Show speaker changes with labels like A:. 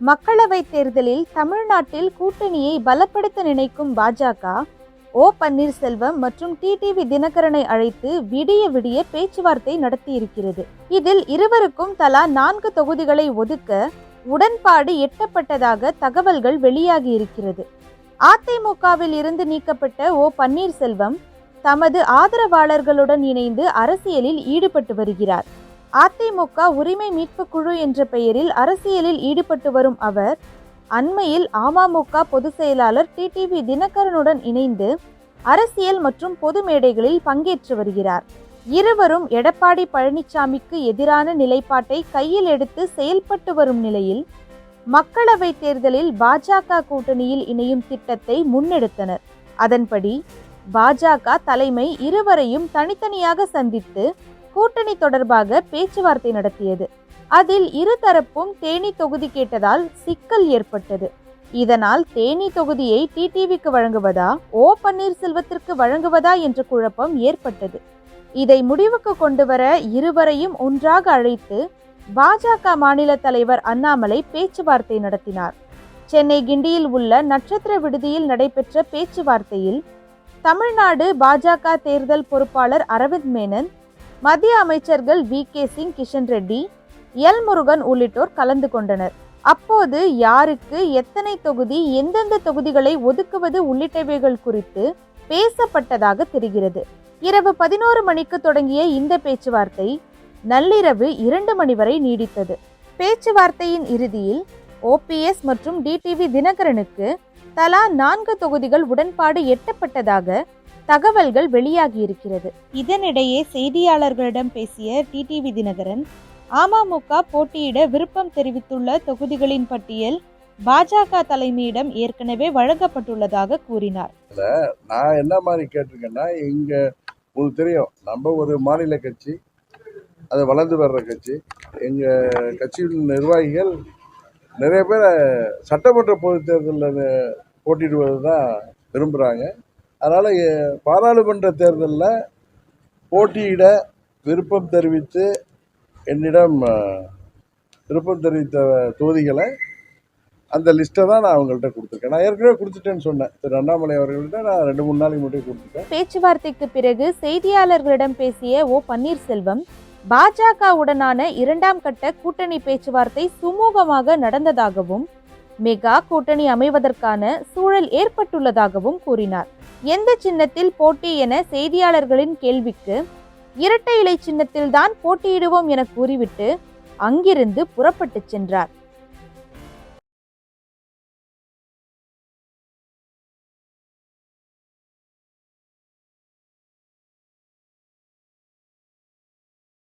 A: மக்களவைத் தேர்தலில் தமிழ்நாட்டில் கூட்டணியை பலப்படுத்த நினைக்கும் பாஜக ஓ பன்னீர்செல்வம் மற்றும் டிடிவி தினகரனை அழைத்து விடிய விடிய பேச்சுவார்த்தை நடத்தியிருக்கிறது. இதில் இருவருக்கும் தலா நான்கு தொகுதிகளை ஒதுக்க உடன்பாடு எட்டப்பட்டதாக தகவல்கள் வெளியாகியிருக்கிறது. அதிமுகவில் இருந்து நீக்கப்பட்ட ஓ பன்னீர்செல்வம் தமது ஆதரவாளர்களுடன் இணைந்து அரசியலில் ஈடுபட்டு வருகிறார். அதிமுக உரிமை மீட்பு குழு என்ற பெயரில் அரசியலில் ஈடுபட்டு வரும் அவர் அண்மையில் அமமுக பொதுச் செயலாளர் டிடிவி தினகரனுடன் இணைந்து அரசியல் மற்றும் பொது மேடைகளில் பங்கேற்று வருகிறார். இருவரும் எடப்பாடி பழனிசாமிக்கு எதிரான நிலைப்பாட்டை கையில் எடுத்து செயல்பட்டு வரும் நிலையில் மக்களவைத் தேர்தலில் பாஜக கூட்டணியில் இணையும் திட்டத்தை முன்னெடுத்தனர். அதன்படி பாஜக தலைமை இருவரையும் தனித்தனியாக சந்தித்து கூட்டணி தொடர்பாக பேச்சுவார்த்தை நடத்தியது. அதில் இருதரப்பும் தேனி தொகுதி கேட்டதால் சிக்கல் ஏற்பட்டது. இதனால் தேனி தொகுதியை டிடிவிக்கு வழங்குவதா ஓ பன்னீர்செல்வத்திற்கு வழங்குவதா என்ற குழப்பம் ஏற்பட்டது. இதை முடிவுக்கு கொண்டு வர இருவரையும் ஒன்றாக அழைத்து பாஜக மாநில தலைவர் அண்ணாமலை பேச்சுவார்த்தை நடத்தினார். சென்னை கிண்டியில் உள்ள நட்சத்திர விடுதியில் நடைபெற்ற பேச்சுவார்த்தையில் தமிழ்நாடு பாஜக தேர்தல் பொறுப்பாளர் அரவிந்த் மேனன் மத்திய அமைச்சர்கள் V K Singh Kishan Reddy L Murugan உள்ளிட்டோர் கலந்து கொண்டனர். அப்போது யாருக்கு எத்தனை தொகுதி எந்தெந்த தொகுதிகளை ஒதுக்குவது உள்ளிட்டவைகள் குறித்து பேசப்பட்டதாக தெரிகிறது. இரவு பதினோரு மணிக்கு தொடங்கிய இந்த பேச்சுவார்த்தை நள்ளிரவு இரண்டு மணி வரை நீடித்தது. பேச்சுவார்த்தையின் இறுதியில் ஓபிஎஸ் மற்றும் டிடிவி தினகரனுக்கு தலா நான்கு தொகுதிகள் உடன்பாடு எட்டப்பட்டதாக தகவல்கள் வெளியாகியிருக்கிறது. இதனிடையே செய்தியாளர்களிடம் பேசிய டிடிவி தினகரன் அமமுக போட்டியிட விருப்பம் தெரிவித்துள்ள தொகுதிகளின் பட்டியல் பாஜக தலைமையிடம் ஏற்கனவே வழங்கப்பட்டுள்ளதாக கூறினார்.
B: நான் என்ன மாதிரி கேட்டிருக்கேன்னா இங்க உங்களுக்கு தெரியும் நம்ம ஒரு மாநில கட்சி அது வளர்ந்து வர்ற கட்சி. எங்க கட்சியின் நிர்வாகிகள் நிறைய பேர் சட்டமன்ற பொதுத் தேர்தலில் போட்டியிடுவது தான் விரும்புகிறாங்க அதனால் பாராளுமன்ற தேர்தலில் போட்டியிட விருப்பம் தெரிவித்து என்னிடம் விருப்பம் தெரிவித்த தொகுதிகளை அந்த லிஸ்ட்டை தான் நான் அவங்கள்ட்ட கொடுத்துருக்கேன். நான் ஏற்கனவே கொடுத்துட்டேன்னு சொன்னேன். திரு அண்ணாமலை அவர்கள்ட்ட நான் ரெண்டு மூணு நாளைக்கு மட்டும் கொடுத்துட்டேன்.
A: பேச்சுவார்த்தைக்கு பிறகு செய்தியாளர்களிடம் பேசிய ஓ பன்னீர்செல்வம் பாஜகவுடனான இரண்டாம் கட்ட கூட்டணி பேச்சுவார்த்தை சுமூகமாக நடந்ததாகவும் மெகா கூட்டணி அமைவதற்கான சூழல் ஏற்பட்டுள்ளதாகவும் கூறினார். எந்த சின்னத்தில் போட்டி என செய்தியாளர்களின் கேள்விக்கு இரட்டை இலை சின்னத்தில்தான் போட்டியிடுவோம் என கூறிவிட்டு அங்கிருந்து புறப்பட்டுச் சென்றார்.